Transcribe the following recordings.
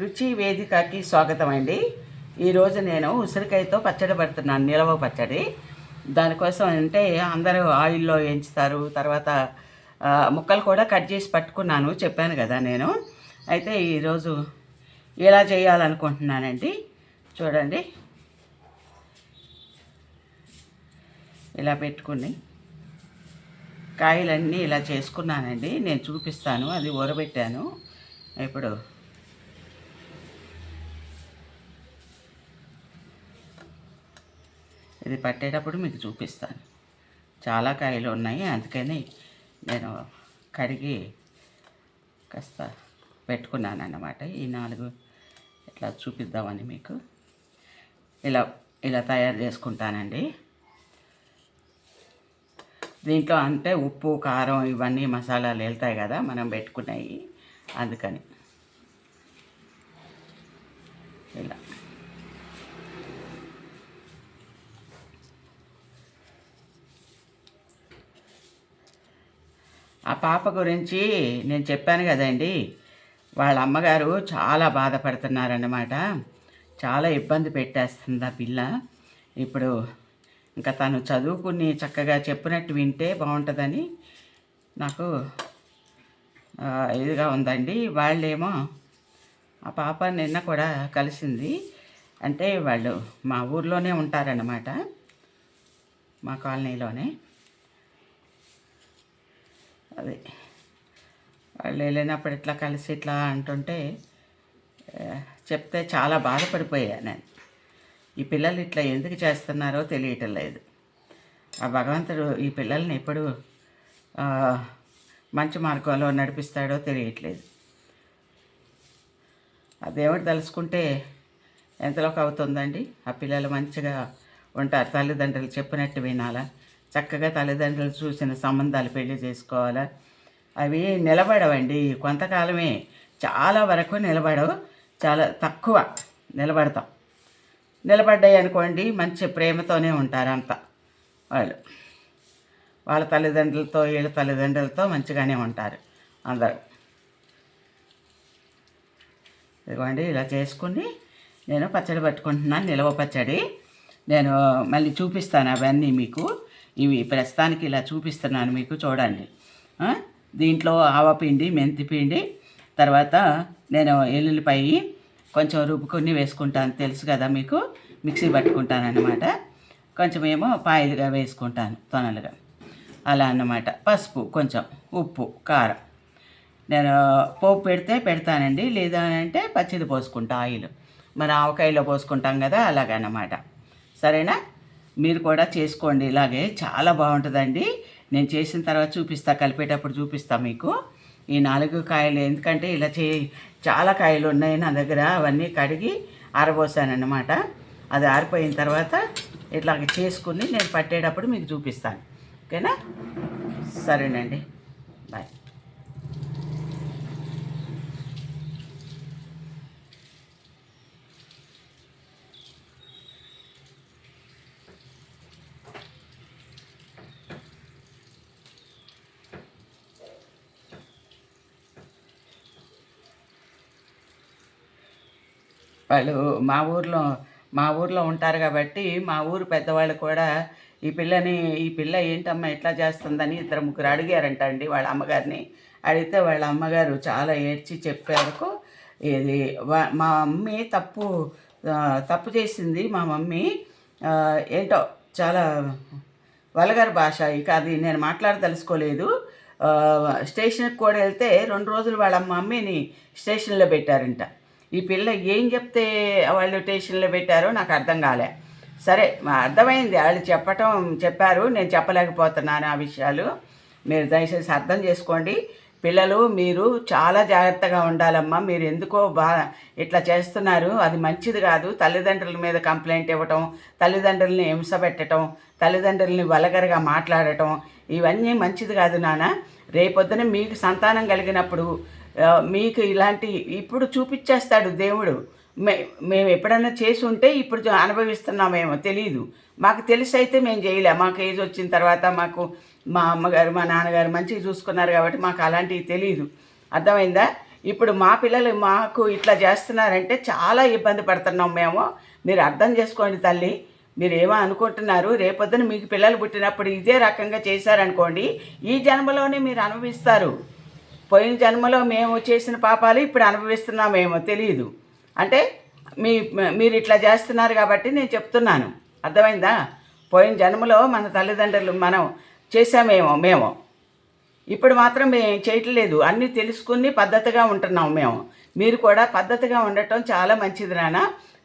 రుచి వేదికకి స్వాగతం అండి ఈరోజు నేను ఉసిరికాయతో పచ్చడి పెడుతున్నాను నిలవ పచ్చడి. దానికోసం అంటే అందరూ ఆయిల్లో వేయించుతారు తర్వాత ముక్కలు కూడా కట్ చేసి పట్టుకున్నాను చెప్పాను కదా నేను. అయితే ఈరోజు ఎలా చేయాలనుకుంటున్నానండి? చూడండి. ఇలా పెట్టుకుని కాయలన్నీ ఇలా చేసుకున్నానండి. నేను చూపిస్తాను అది ఊరబెట్టాను. ఇప్పుడు ఇది పట్టేటప్పుడు మీకు చూపిస్తాను. చాలా కాయలు ఉన్నాయి. అందుకని నేను కడిగి కాస్త పెట్టుకున్నాను అన్నమాట ఈ నాలుగు ఇట్లా చూపిద్దామని మీకు. ఇలా ఇలా తయారు చేసుకుంటానండి. దీంట్లో అంటే ఉప్పు కారం ఇవన్నీ మసాలాలు వెళ్తాయి కదా మనం పెట్టుకున్నాయి అందుకని. ఇలా. ఆ పాప గురించి నేను చెప్పాను కదండి. వాళ్ళ అమ్మగారు చాలా బాధపడుతున్నారన్నమాట. చాలా ఇబ్బంది పెట్టేస్తుంది ఆ పిల్ల. ఇప్పుడు ఇంకా తను చదువుకుని చక్కగా చెప్పినట్టు వింటే బాగుంటుందని నాకు ఇదిగా ఉందండి. వాళ్ళేమో ఆ పాప నిన్న కూడా కలిసింది. అంటే వాళ్ళు మా ఊర్లోనే ఉంటారన్నమాట. మా కాలనీలోనే. అది. వాళ్ళు వెళ్ళినప్పుడు ఇట్లా కలిసి ఇట్లా అంటుంటే చెప్తే చాలా బాధపడిపోయాను నేను. ఈ పిల్లలు ఇట్లా ఎందుకు చేస్తున్నారో తెలియటం లేదు. ఆ భగవంతుడు ఈ పిల్లల్ని ఎప్పుడు మంచి మార్గంలో నడిపిస్తాడో తెలియట్లేదు. ఆ దేవుడు తలుసుకుంటే ఎంతలోకి అవుతుందండి? ఆ పిల్లలు మంచిగా ఉంటారు. తల్లిదండ్రులు చెప్పినట్టు వినాలా? చక్కగా తల్లిదండ్రులు చూసిన సంబంధాలు పెళ్ళి చేసుకోవాలా? అవి నిలబడవండి. కొంతకాలమే చాలా వరకు నిలబడవు. చాలా తక్కువ నిలబడతాం. నిలబడ్డాయి అనుకోండి మంచి ప్రేమతోనే ఉంటారు అంతా వాళ్ళు. వాళ్ళ తల్లిదండ్రులతో వీళ్ళ తల్లిదండ్రులతో మంచిగానే ఉంటారు అందరూ. ఇదిగోండి ఇలా చేసుకుని నేను పచ్చడి పట్టుకుంటున్నాను నిలవ పచ్చడి. నేను మళ్ళీ చూపిస్తాను అవన్నీ మీకు. ఇవి ప్రస్తుతానికి ఇలా చూపిస్తున్నాను మీకు చూడండి. దీంట్లో ఆవపిండి మెంతిపిండి తర్వాత నేను ఎల్లుల్లిపాయి కొంచెం రుబ్బుకొని వేసుకుంటాను. తెలుసు కదా మీకు? మిక్సీ పట్టుకుంటాను అనమాట కొంచెం ఏమో పాయలుగా వేసుకుంటాను తొనలుగా. అలా అన్నమాట. పసుపు కొంచెం ఉప్పు కారం. నేను పోపు పెడితే పెడతానండి. లేదా అంటే పచ్చిది పోసుకుంటా ఆయిల్. మన ఆవకాయలో పోసుకుంటాం కదా అలాగనమాట సరేనా? మీరు కూడా చేసుకోండి. ఇలాగే చాలా బాగుంటుందండి. నేను చేసిన తర్వాత చూపిస్తా కలిపేటప్పుడు చూపిస్తా మీకు. ఈ నాలుగు కాయలు ఎందుకంటే ఇలా చే చాలా కాయలు ఉన్నాయి నా దగ్గర. అవన్నీ కడిగి ఆరబోసానన్నమాట. అది ఆరిపోయిన తర్వాత ఇట్లాగ చేసుకుని నేను పట్టేటప్పుడు మీకు చూపిస్తాను. ఓకేనా? సరేనండి. బాయ్. వాళ్ళు మా ఊర్లో మా ఊర్లో ఉంటారు కాబట్టి మా ఊరు పెద్దవాళ్ళు కూడా ఈ పిల్లని ఈ పిల్ల ఏంటమ్మా ఎట్లా చేస్తుందని ఇద్దరు ముగ్గురు అడిగారంట అండి వాళ్ళ అమ్మగారిని. అడిగితే వాళ్ళ అమ్మగారు చాలా ఏడ్చి చెప్పారు ఇది వా- మా మమ్మీ తప్పు తప్పు చేసింది. మా మమ్మీ ఏంటో చాలా వలగారు భాష ఇక అది నేను మాట్లాడదలుచుకోలేదు. స్టేషన్కి కూడా వెళ్తే రెండు రోజులు వాళ్ళ మమ్మీని స్టేషన్లో పెట్టారంట. ఈ పిల్ల ఏం చెప్తే వాళ్ళు టేషన్లో పెట్టారో నాకు అర్థం కాలే. సరే అర్థమైంది. వాళ్ళు చెప్పటం చెప్పారు. నేను చెప్పలేకపోతున్నాను ఆ విషయాలు. మీరు దయచేసి అర్థం చేసుకోండి. పిల్లలు మీరు చాలా జాగ్రత్తగా ఉండాలమ్మా. మీరు ఎందుకో బా ఇట్లా చేస్తున్నారు. అది మంచిది కాదు. తల్లిదండ్రుల మీద కంప్లైంట్ ఇవ్వటం తల్లిదండ్రుల్ని హింస పెట్టడం తల్లిదండ్రుల్ని వలగరగా మాట్లాడటం ఇవన్నీ మంచిది కాదు నాన్న. రేపొద్దున మీకు సంతానం కలిగినప్పుడు మీకు ఇలాంటి ఇప్పుడు చూపించేస్తాడు దేవుడు. మే మేము ఎప్పుడన్నా చేసి ఉంటే ఇప్పుడు అనుభవిస్తున్నామేమో తెలియదు మాకు తెలిసి అయితే మేము చేయలే. మాకు ఏజ్ వచ్చిన తర్వాత మాకు మా అమ్మగారు మా నాన్నగారు మంచిగా చూసుకున్నారు కాబట్టి మాకు అలాంటివి తెలియదు అర్థమైందా? ఇప్పుడు మా పిల్లలు మాకు ఇట్లా చేస్తున్నారంటే చాలా ఇబ్బంది పడుతున్నాం మేము. మీరు అర్థం చేసుకోండి తల్లి. మీరు ఏమో అనుకుంటున్నారు రేపొద్దున మీకు పిల్లలు పుట్టినప్పుడు ఇదే రకంగా చేశారనుకోండి ఈ జన్మలోనే మీరు అనుభవిస్తారు. పోయిన జన్మలో మేము చేసిన పాపాలు ఇప్పుడు అనుభవిస్తున్నామేమో తెలియదు అంటే మీ మీరు ఇట్లా చేస్తున్నారు కాబట్టి నేను చెప్తున్నాను. అర్థమైందా? పోయిన జన్మలో మన తల్లిదండ్రులు మనం చేసామేమో మేము. ఇప్పుడు మాత్రం మేము చేయట్లేదు. అన్నీ తెలుసుకుని పద్ధతిగా ఉంటున్నాం మేము. మీరు కూడా పద్ధతిగా ఉండటం చాలా మంచిది నాన్న.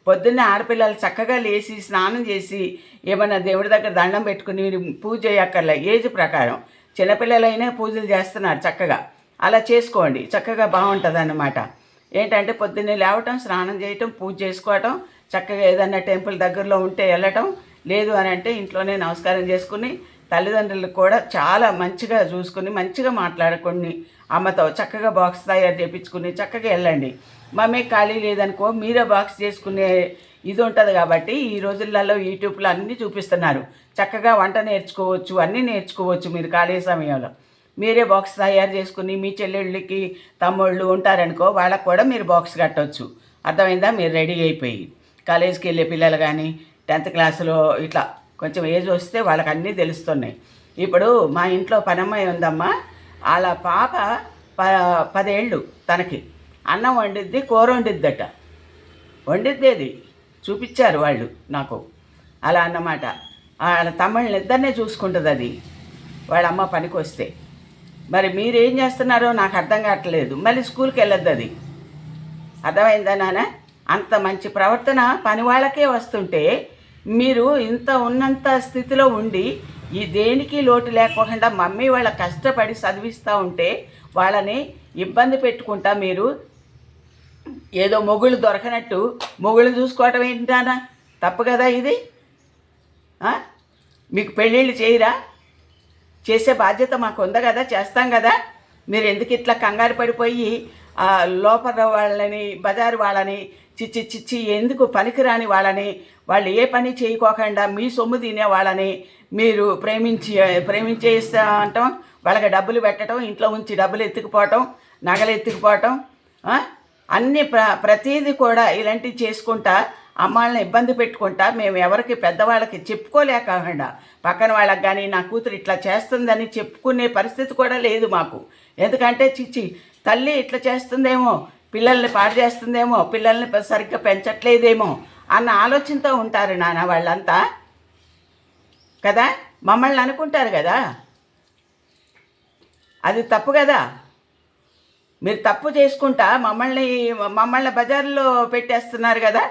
పొద్దున్నే ఆడపిల్లలు చక్కగా లేచి స్నానం చేసి ఏమైనా దేవుడి దగ్గర దండం పెట్టుకుని పూజ చేయక్కర్లే ఏజ్ ప్రకారం. చిన్నపిల్లలైనా పూజలు చేస్తున్నారు చక్కగా. అలా చేసుకోండి. చక్కగా బాగుంటుంది అన్నమాట ఏంటంటే పొద్దున్నే లేవటం స్నానం చేయటం పూజ చేసుకోవటం చక్కగా ఏదన్నా టెంపుల్ దగ్గరలో ఉంటే వెళ్ళటం లేదు అని అంటే ఇంట్లోనే నమస్కారం చేసుకుని తల్లిదండ్రులు కూడా చాలా మంచిగా చూసుకుని మంచిగా మాట్లాడుకుని అమ్మతో చక్కగా బాక్స్ తయారు చేయించుకుని చక్కగా వెళ్ళండి. మమ్మీ ఖాళీ లేదనుకో మీరే బాక్స్ చేసుకునే ఇది ఉంటుంది కాబట్టి ఈ రోజులలో యూట్యూబ్లో అన్నీ చూపిస్తున్నారు. చక్కగా వంట నేర్చుకోవచ్చు అన్నీ నేర్చుకోవచ్చు మీరు ఖాళీ సమయంలో. మీరే బాక్స్ తయారు చేసుకుని మీ చెల్లెళ్ళకి తమ్ముళ్ళు ఉంటారనుకో వాళ్ళకు కూడా మీరు బాక్స్ కట్టవచ్చు అర్థమైందా? మీరు రెడీ అయిపోయి. కాలేజీకి వెళ్ళే పిల్లలు కానీ టెన్త్ క్లాసులో ఇట్లా కొంచెం ఏజ్ వస్తే వాళ్ళకి అన్నీ తెలుస్తున్నాయి. ఇప్పుడు మా ఇంట్లో పనమ్మాయి ఉందమ్మా. వాళ్ళ పాప ప పదేళ్ళు తనకి. అన్నం వండిద్ది కూర వండిద్దట. వండిద్దేది? చూపించారు వాళ్ళు నాకు. అలా అన్నమాట. వాళ్ళ తమ్ముళ్ళని ఇద్దరినే చూసుకుంటుంది అది వాళ్ళ అమ్మ పనికి వస్తే మరి మీరేం చేస్తున్నారో నాకు అర్థం కావట్లేదు. మళ్ళీ స్కూల్కి వెళ్ళొద్దు అది. అర్థమైందా నాన్న? అంత మంచి ప్రవర్తన పని వాళ్ళకే వస్తుంటే మీరు ఇంత ఉన్నంత స్థితిలో ఉండి ఈ దేనికి లోటు లేకుండా మమ్మీ వాళ్ళ కష్టపడి చదివిస్తూ ఉంటే వాళ్ళని ఇబ్బంది పెట్టుకుంటా మీరు? ఏదో మొగుళ్ళు దొరకనట్టు మొగుళ్ళు చూసుకోవటం ఏంటానా తప్పు కదా ఇది? మీకు పెళ్ళిళ్ళు చేయరా? చేసే బాధ్యత మాకు ఉంది కదా చేస్తాం కదా. మీరు ఎందుకు ఇట్లా కంగారు పడిపోయి లోపల వాళ్ళని బజారు వాళ్ళని చిచ్చి చిచ్చి ఎందుకు పనికిరాని వాళ్ళని వాళ్ళు ఏ పని చేయకోకుండా మీ సొమ్ము తినే వాళ్ళని మీరు ప్రేమించి ప్రేమించేస్తా అంటాం. వాళ్ళకి డబ్బులు పెట్టడం ఇంట్లో ఉంచి డబ్బులు ఎత్తుకుపోవటం నగలు ఎత్తుకుపోవటం అన్ని ప్ర ప్రతీది కూడా ఇలాంటివి చేసుకుంటా అమ్మాళ్ళని ఇబ్బంది పెట్టుకుంటా మేము ఎవరికి పెద్దవాళ్ళకి చెప్పుకోలేకుండా పక్కన వాళ్ళకి కానీ నా కూతురు ఇట్లా చేస్తుందని చెప్పుకునే పరిస్థితి కూడా లేదు మాకు. ఎందుకంటే చిచ్చి తల్లి ఇట్లా చేస్తుందేమో పిల్లల్ని పాడు చేస్తుందేమో పిల్లల్ని సరిగ్గా పెంచట్లేదేమో అన్న ఆలోచనతో ఉంటారు నాన్న వాళ్ళంతా. కదా? మమ్మల్ని అనుకుంటారు కదా? అది తప్పు కదా? మీరు తప్పు చేసుకుంటా మమ్మల్ని మమ్మల్ని బజార్లో పెట్టేస్తున్నారు కదా?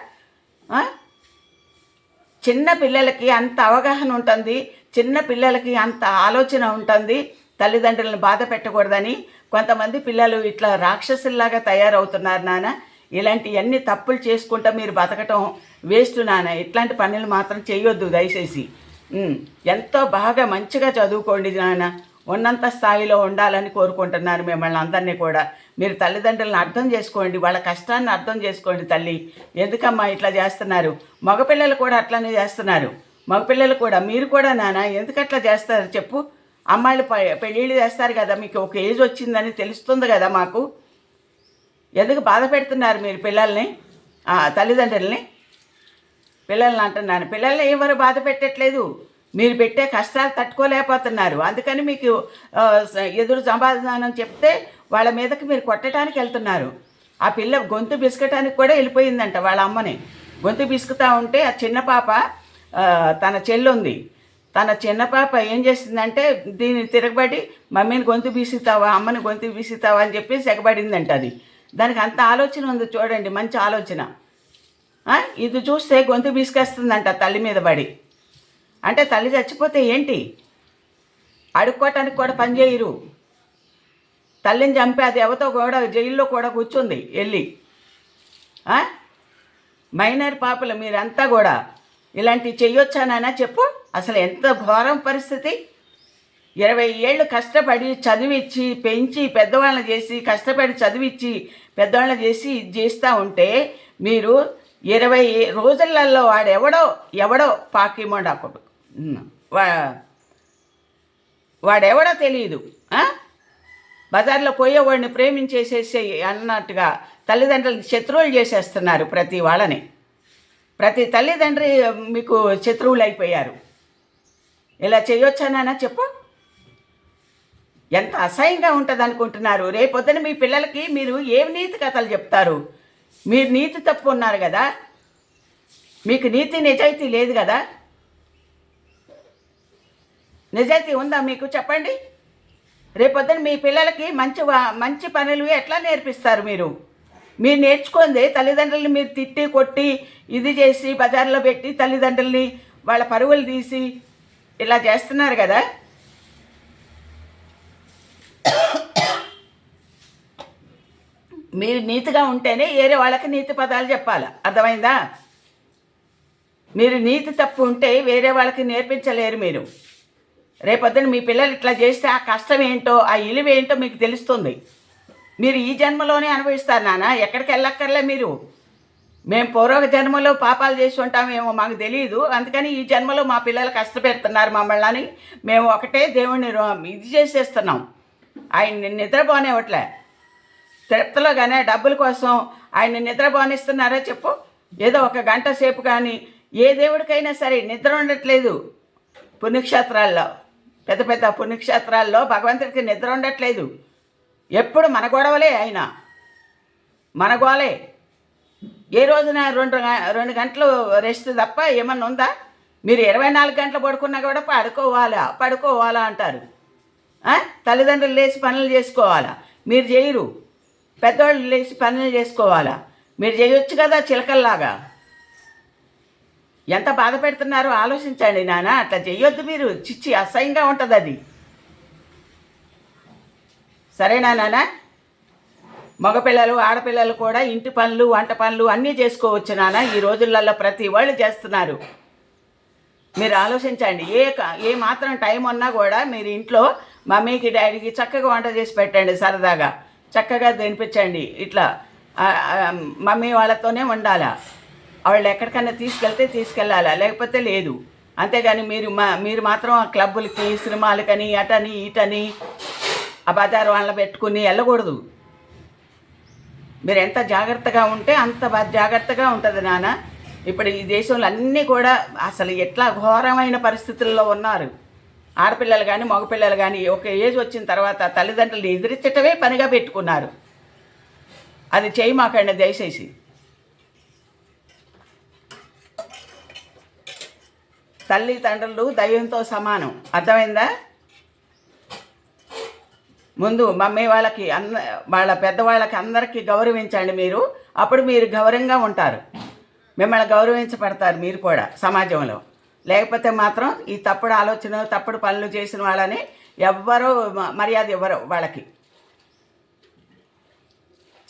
చిన్న పిల్లలకి అంత అవగాహన ఉంటుంది చిన్న పిల్లలకి అంత ఆలోచన ఉంటుంది తల్లిదండ్రులను బాధ పెట్టకూడదని. కొంతమంది పిల్లలు ఇట్లా రాక్షసుల్లాగా తయారవుతున్నారు నాన్న. ఇలాంటివన్నీ తప్పులు చేసుకుంటా మీరు బతకటం వేస్ట్ నాన్న. ఇట్లాంటి పనులు మాత్రం చేయొద్దు దయచేసి. ఎంతో బాగా మంచిగా చదువుకోండి నాన్న. ఉన్నంత స్థాయిలో ఉండాలని కోరుకుంటున్నాను మిమ్మల్ని అందరినీ కూడా. మీరు తల్లిదండ్రులను అర్థం చేసుకోండి వాళ్ళ కష్టాన్ని అర్థం చేసుకోండి తల్లి. ఎందుకమ్మా ఇట్లా చేస్తున్నారు? మగపిల్లలు కూడా అట్లనే చేస్తున్నారు. మగపిల్లలు కూడా మీరు కూడా నాన్న ఎందుకు అట్లా చేస్తారు చెప్పు. అమ్మాయిలు పెళ్ళిళ్ళు చేస్తారు కదా మీకు ఒక ఏజ్ వచ్చిందని తెలుస్తుంది కదా మాకు. ఎందుకు బాధ పెడుతున్నారు మీరు పిల్లల్ని? తల్లిదండ్రుల్ని? పిల్లల్ని అంటున్నాను. పిల్లల్ని ఎవరు బాధ పెట్టట్లేదు? మీరు పెట్టే కష్టాలు తట్టుకోలేకపోతున్నారు. అందుకని మీకు ఎదురు సమాధానం చెప్తే వాళ్ళ మీదకి మీరు కొట్టడానికి వెళ్తున్నారు. ఆ పిల్ల గొంతు బిసుకటానికి కూడా వెళ్ళిపోయిందంట వాళ్ళ అమ్మని. గొంతు బిసుకుతా ఉంటే ఆ చిన్న పాప తన చెల్లుంది. తన చిన్న పాప ఏం చేసిందంటే దీన్ని తిరగబడి మమ్మీని గొంతు బీసుతావా అమ్మని గొంతు బీసుతావా అని చెప్పేసి ఎగబడిందంట అది. దానికి అంత ఆలోచన ఉంది చూడండి మంచి ఆలోచన. ఇది చూస్తే గొంతు బీసుకేస్తుందంట తల్లి మీద పడి. అంటే తల్లి చచ్చిపోతే ఏంటి? అడుక్కోటానికి కూడా పని చేయరు. తల్లిని చంపే అది ఎవతో కూడా జైల్లో కూడా కూర్చుంది వెళ్ళి మైనర్ పాపలు మీరంతా కూడా ఇలాంటివి చెయ్యొచ్చానైనా చెప్పు. అసలు ఎంత ఘోరం పరిస్థితి. ఇరవై ఏళ్ళు కష్టపడి చదివిచ్చి పెంచి పెద్దవాళ్ళని చేసి కష్టపడి చదివిచ్చి పెద్దవాళ్ళని చేసి ఇది చేస్తూ ఉంటే మీరు ఇరవై రోజులలో వాడెవడో ఎవడో పాకిమోడా కొడుకు వాడెవడో తెలియదు బజార్లో పోయేవాడిని ప్రేమించేసేసి అన్నట్టుగా తల్లిదండ్రులు శత్రువులు చేసేస్తున్నారు ప్రతి వాళ్ళని. ప్రతి తల్లిదండ్రి మీకు శత్రువులు అయిపోయారు. ఇలా చేయొచ్చా చెప్పు. ఎంత అసహ్యంగా ఉంటుంది అనుకుంటున్నారు రేపొద్దున మీ పిల్లలకి మీరు ఏం నీతి కథలు చెప్తారు? మీరు నీతి తప్పు ఉన్నారు కదా. మీకు నీతి నిజాయితీ లేదు కదా. నిజాయితీ ఉందా మీకు? చెప్పండి. రేపొద్దున మీ పిల్లలకి మంచి వా- మంచి పనులు ఎట్లా నేర్పిస్తారు మీరు? మీరు నేర్చుకుంది తల్లిదండ్రుల్ని మీరు తిట్టి కొట్టి ఇది చేసి బజార్లో పెట్టి తల్లిదండ్రుల్ని వాళ్ళ పరువులు తీసి ఇలా చేస్తున్నారు కదా? మీరు నీతిగా ఉంటేనే వేరే వాళ్ళకి నీతి పదాలు చెప్పాలి? అర్థమైందా? మీరు నీతి తప్పు ఉంటే వేరే వాళ్ళకి నేర్పించలేరు మీరు. రేపొద్దున మీ పిల్లలు ఇట్లా చేస్తే ఆ కష్టం ఏంటో ఆ ఇలువ ఏంటో మీకు తెలుస్తుంది. మీరు ఈ జన్మలోనే అనుభవిస్తారు నాన్న ఎక్కడికి వెళ్ళక్కర్లే మీరు. మేము పూర్వక జన్మలో పాపాలు చేసి ఉంటామేమో మాకు తెలియదు అందుకని ఈ జన్మలో మా పిల్లలు కష్టపెడుతున్నారు మమ్మల్ని. అని మేము ఒకటే దేవుణ్ణి ఇది చేసేస్తున్నాం. ఆయన నిద్రపోనివ్వట్లే. తిరుపతిలో కానీ డబ్బుల కోసం ఆయన నిద్రపోనిస్తున్నారా చెప్పు. ఏదో ఒక గంట సేపు కానీ ఏ దేవుడికైనా సరే నిద్ర ఉండట్లేదు పుణ్యక్షేత్రాల్లో. పెద్ద పెద్ద పుణ్యక్షేత్రాల్లో భగవంతుడికి నిద్ర ఉండట్లేదు. ఎప్పుడు మన గొడవలే ఆయన. మన గోలే. ఏ రోజున రెండు రెండు గంటలు రెస్ట్ తప్ప ఏమన్నా ఉందా? మీరు ఇరవై నాలుగు గంటలు పడుకున్నా కూడా పడుకోవాలా? పడుకోవాలా అంటారు. తల్లిదండ్రులు లేచి పనులు చేసుకోవాలా? మీరు చేయరు. పెద్దవాళ్ళు లేచి పనులు చేసుకోవాలా? మీరు చేయొచ్చు కదా చిలకల్లాగా. ఎంత బాధ పెడుతున్నారో ఆలోచించండి నాన్న అట్లా చెయ్యొద్దు మీరు. చిచ్చి అసహ్యంగా ఉంటుంది అది సరేనా నాన్న మగపిల్లలు ఆడపిల్లలు కూడా ఇంటి పనులు వంట పనులు అన్నీ చేసుకోవచ్చు నాన్న ఈ రోజులలో ప్రతి వాళ్ళు చేస్తున్నారు. మీరు ఆలోచించండి. ఏ ఏ మాత్రం టైం ఉన్నా కూడా మీరు ఇంట్లో మమ్మీకి డాడీకి చక్కగా వంట చేసి పెట్టండి సరదాగా. చక్కగా తినిపించండి. ఇట్లా మమ్మీ వాళ్ళతోనే ఉండాలా? వాళ్ళు ఎక్కడికైనా తీసుకెళ్తే తీసుకెళ్ళాలా? లేకపోతే లేదు. అంతేగాని మీరు మా మీరు మాత్రం ఆ క్లబ్బులకి సినిమాలకని అటని ఇటని ఆ బజారు వాళ్ళ పెట్టుకుని వెళ్ళకూడదు. మీరు ఎంత జాగ్రత్తగా ఉంటే అంత జాగ్రత్తగా ఉంటుంది నాన్న. ఇప్పుడు ఈ దేశంలో అన్నీ కూడా అసలు ఎట్లా ఘోరమైన పరిస్థితుల్లో ఉన్నారు. ఆడపిల్లలు కానీ మగపిల్లలు కానీ ఒక ఏజ్ వచ్చిన తర్వాత తల్లిదండ్రులు ఎదిరించటమే పనిగా పెట్టుకున్నారు. అది చేయి మాకండి దయచేసి. తల్లి తండ్రులు దైవంతో సమానం. అర్థమైందా? ముందు మమ్మీ వాళ్ళకి అంద వాళ్ళ పెద్దవాళ్ళకి అందరికీ గౌరవించండి మీరు. అప్పుడు మీరు గౌరవంగా ఉంటారు. మిమ్మల్ని గౌరవించబడతారు మీరు కూడా సమాజంలో. లేకపోతే మాత్రం ఈ తప్పుడు ఆలోచన తప్పుడు పనులు చేసిన వాళ్ళని ఎవ్వరూ మర్యాద ఇవ్వరు వాళ్ళకి.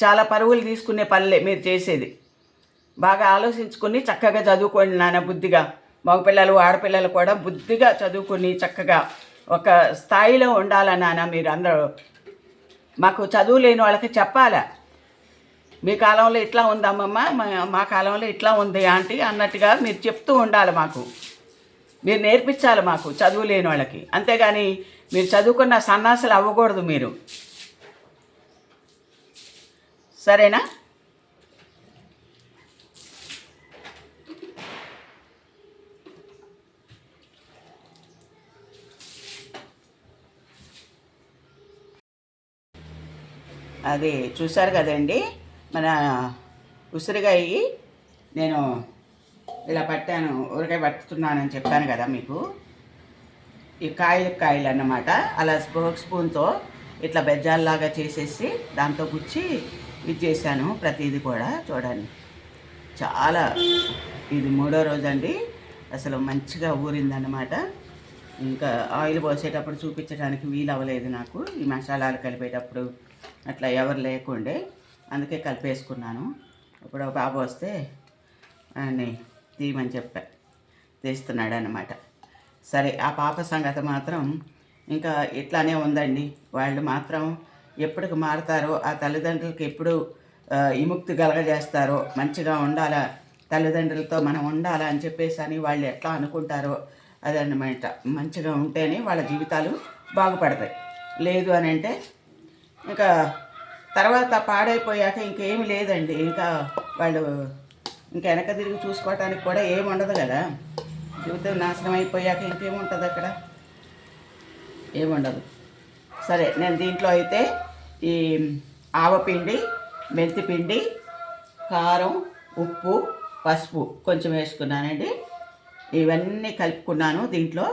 చాలా పరువులు తీసుకునే పనులే మీరు చేసేది. బాగా ఆలోచించుకుని చక్కగా చదువుకోండి నాన్న బుద్ధిగా. మగపిల్లలు ఆడపిల్లలు కూడా బుద్ధిగా చదువుకుని చక్కగా ఒక స్థాయిలో ఉండాలా మీరు అందరూ మాకు చదువు లేని వాళ్ళకి చెప్పాలా? మీ కాలంలో ఇట్లా ఉందమ్మమ్మ మా మా కాలంలో ఇట్లా ఉంది ఆంటీ అన్నట్టుగా మీరు చెప్తూ ఉండాలి మాకు. మీరు నేర్పించాలి మాకు చదువు లేని వాళ్ళకి. అంతేగాని మీరు చదువుకున్న సన్నాసులు అవ్వకూడదు మీరు. సరేనా? అది చూశారు కదండి. మన ఉసిరికాయ నేను ఇలా పట్టాను ఊరికాయ పట్టుతున్నానని చెప్పాను కదా మీకు. ఈ కాయలు కాయలు అన్నమాట. అలా స్పోక్ స్పూన్తో ఇట్లా బెజ్జాల్లాగా చేసేసి దాంతో గుచ్చి ఇది చేశాను ప్రతిదీ కూడా చూడండి. చాలా ఇది మూడో రోజు అండి అసలు మంచిగా ఊరిందన్నమాట. ఇంకా ఆయిల్ పోసేటప్పుడు చూపించడానికి వీలు అవ్వలేదు నాకు. ఈ మసాలాలు కలిపేటప్పుడు అట్లా ఎవరు లేకుండే అందుకే కలిపేసుకున్నాను. ఇప్పుడు బాబు వస్తే అని తీయమని చెప్పా. తీస్తున్నాడు అనమాట సరే ఆ పాప సంగతి మాత్రం ఇంకా ఇట్లానే ఉందండి. వాళ్ళు మాత్రం ఎప్పటికి మారుతారో ఆ తల్లిదండ్రులకి ఎప్పుడు విముక్తి కలగజేస్తారో మంచిగా ఉండాలా తల్లిదండ్రులతో మనం ఉండాలా అని చెప్పేసి అని వాళ్ళు ఎట్లా అనుకుంటారో అదన్నమాట. మంచిగా ఉంటేనే వాళ్ళ జీవితాలు బాగుపడతాయి. లేదు అని అంటే ఇంకా తర్వాత పాడైపోయాక ఇంకేమి లేదండి. ఇంకా వాళ్ళు ఇంకా వెనక తిరిగి చూసుకోవటానికి కూడా ఏమి ఉండదు కదా. జీవితం నాశనం అయిపోయాక ఇంకేముంటుంది అక్కడ? ఏముండదు సరే నేను దీంట్లో అయితే ఈ ఆవపిండి మెంతిపిండి కారం ఉప్పు పసుపు కొంచెం వేసుకున్నానండి. ఇవన్నీ కలుపుకున్నాను దీంట్లో.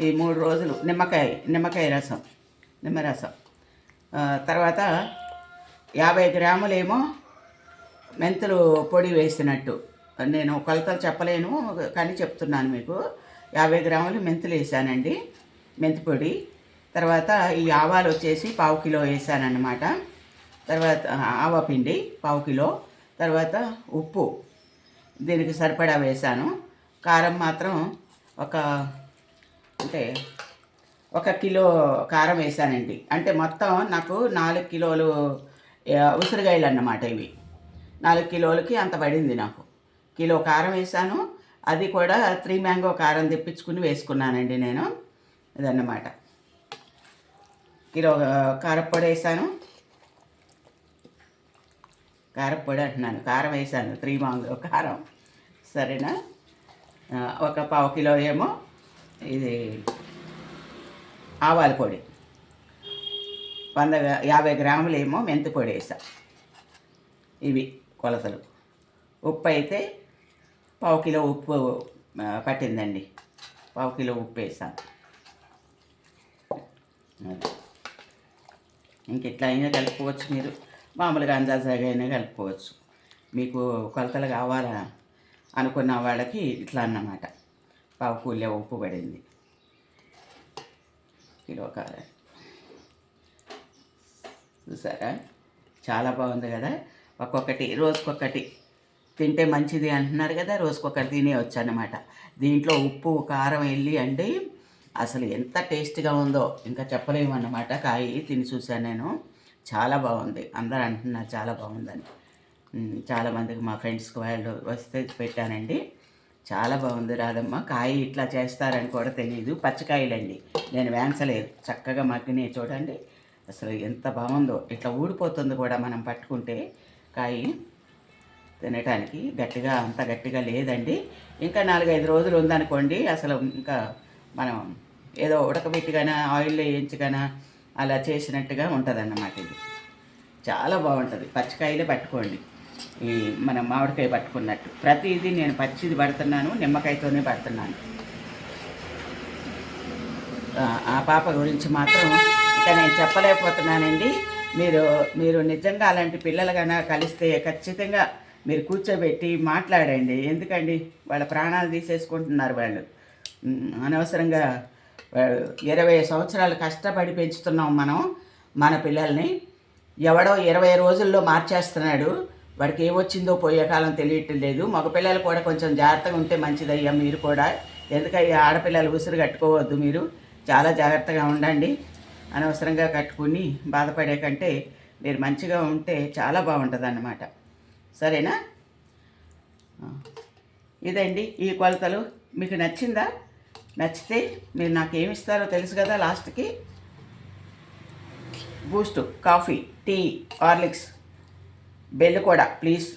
ఈ మూడు రోజులు నిమ్మకాయ నిమ్మకాయ రసం నిమ్మరసం తర్వాత యాభై గ్రాములేమో మెంతులు పొడి వేసినట్టు. నేను కొలతలు చెప్పలేను కానీ చెప్తున్నాను మీకు. యాభై గ్రాములు మెంతులు వేసానండి మెంతి పొడి. తర్వాత ఈ ఆవాలు వచ్చేసి పావు కిలో వేసానన్నమాట. తర్వాత ఆవపిండి పావు కిలో. తర్వాత ఉప్పు దీనికి సరిపడా వేసాను. కారం మాత్రం ఒక అంటే ఒక కిలో కారం వేసానండి. అంటే మొత్తం నాకు నాలుగు కిలోలు ఉసిరికాయలు అన్నమాట ఇవి. నాలుగు కిలోలకి అంత పడింది నాకు. కిలో కారం వేసాను. అది కూడా త్రీ మ్యాంగో కారం తెప్పించుకుని వేసుకున్నానండి నేను. ఇదన్నమాట. కిలో కారపొడి వేసాను. కారప్పొడి అంటున్నాను. కారం వేసాను. త్రీ మ్యాంగో కారం. సరేనా? ఒక పావు కిలో ఏమో. ఇది ఆవాల పొడి. వంద యాభై గ్రాములేమో మెంతి పొడి వేసా. ఇవి కొలతలు. ఉప్పు అయితే పావు కిలో ఉప్పు పట్టిందండి. పావు కిలో ఉప్పు వేసాను ఇంక ఇట్లా అయినా కలుపుకోవచ్చు మీరు. మామూలుగా అందాజాగా అయినా కలుపుకోవచ్చు. మీకు కొలతలు కావాలా అనుకున్న వాళ్ళకి ఇట్లా అన్నమాట. పావు కూలే ఉప్పు పడింది. కిలో కారం చూసారా? చాలా బాగుంది కదా? ఒక్కొక్కటి రోజుకొకటి తింటే మంచిది అంటున్నారు కదా? రోజుకొకటి తినేయచ్చు అన్నమాట దీంట్లో ఉప్పు కారం వెళ్ళి అండి. అసలు ఎంత టేస్ట్గా ఉందో ఇంకా చెప్పలేము అన్నమాట కాయ తిని చూశాను నేను. చాలా బాగుంది. అందరూ అంటున్నారు చాలా బాగుందని. చాలామందికి మా ఫ్రెండ్స్కి వాళ్ళు వస్తే పెట్టానండి. చాలా బాగుంది రాదమ్మ కాయ ఇట్లా చేస్తారని కూడా తెలియదు పచ్చికాయలండి. నేను వేంచలేదు చక్కగా మగ్గినవి చూడండి. అసలు ఎంత బాగుందో. ఇట్లా ఊడిపోతుంది కూడా మనం పట్టుకుంటే కాయ తినటానికి గట్టిగా అంత గట్టిగా లేదండి. ఇంకా నాలుగైదు రోజులు ఉందనుకోండి అసలు ఇంకా మనం ఏదో ఉడకబెట్టిగానా ఆయిల్లో వేయించగానా అలా చేసినట్టుగా ఉంటుంది అన్నమాట ఇది. చాలా బాగుంటుంది. పచ్చికాయలే పట్టుకోండి. ఈ మన మామిడికాయ పట్టుకున్నట్టు. ప్రతిదీ నేను పచ్చిది పడుతున్నాను నిమ్మకాయతోనే పడుతున్నాను. ఆ, పాప గురించి మాత్రం ఇంకా నేను చెప్పలేకపోతున్నానండి. మీరు మీరు నిజంగా అలాంటి పిల్లలు కన్నా కలిస్తే ఖచ్చితంగా మీరు కూర్చోబెట్టి మాట్లాడండి. ఎందుకండి? వాళ్ళ ప్రాణాలు తీసేసుకుంటున్నారు వాళ్ళు. అనవసరంగా ఇరవై సంవత్సరాలు కష్టపడి పెంచుతున్నాం మనం మన పిల్లల్ని. ఎవడో ఇరవై రోజుల్లో మార్చేస్తున్నాడు. వాడికి ఏమొచ్చిందో పోయే కాలం తెలియటం లేదు. మగపిల్లలు కూడా కొంచెం జాగ్రత్తగా ఉంటే మంచిదయ్యా మీరు కూడా. ఎందుకయ్యా? ఆడపిల్లలు ఉసురు కట్టుకోవద్దు మీరు. చాలా జాగ్రత్తగా ఉండండి. అనవసరంగా కట్టుకుని బాధపడే కంటే మీరు మంచిగా ఉంటే చాలా బాగుంటుంది అన్నమాట సరేనా ఇదండి ఈ కొలతలు. మీకు నచ్చిందా? నచ్చితే మీరు నాకు ఏమి ఇస్తారో తెలుసు కదా లాస్ట్కి? Boost coffee tea Horlicks. Bell కూడా ప్లీజ్.